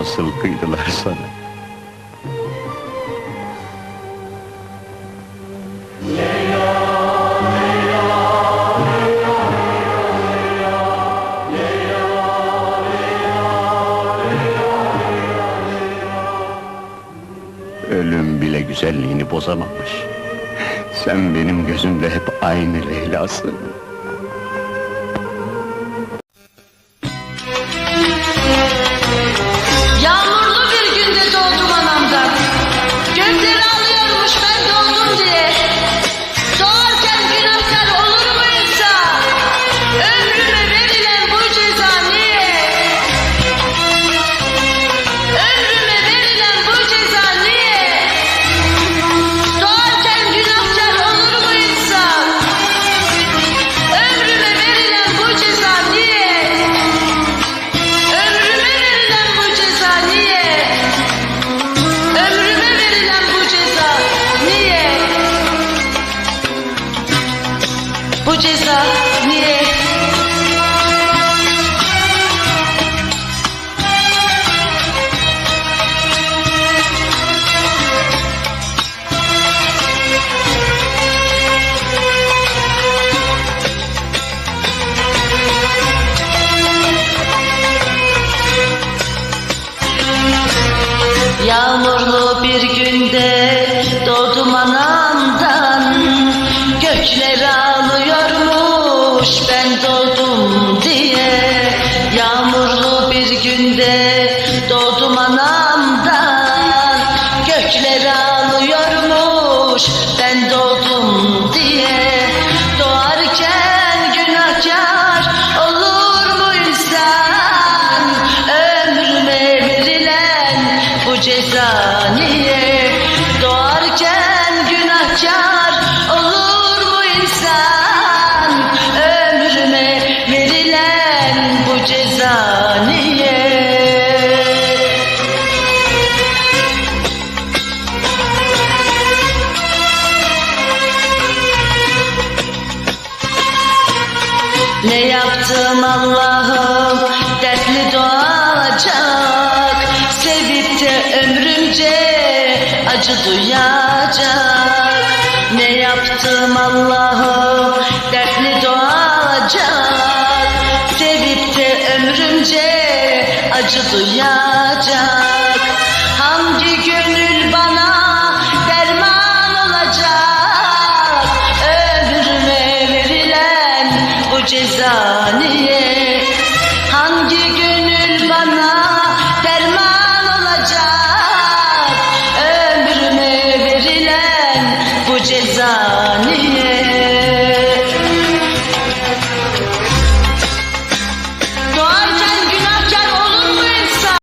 nasıl kıydılar sana? Ölüm bile güzelliğini bozamamış. Sen benim gözümde hep aynı Leyla'sın. yağmur Ne yaptım Allah'ım? Dertli doğacak. Sevip de ömrümce acı duyacak. Ne yaptım Allah'ım? Dertli doğacak. Sevip de ömrümce acı duyacak. جزانی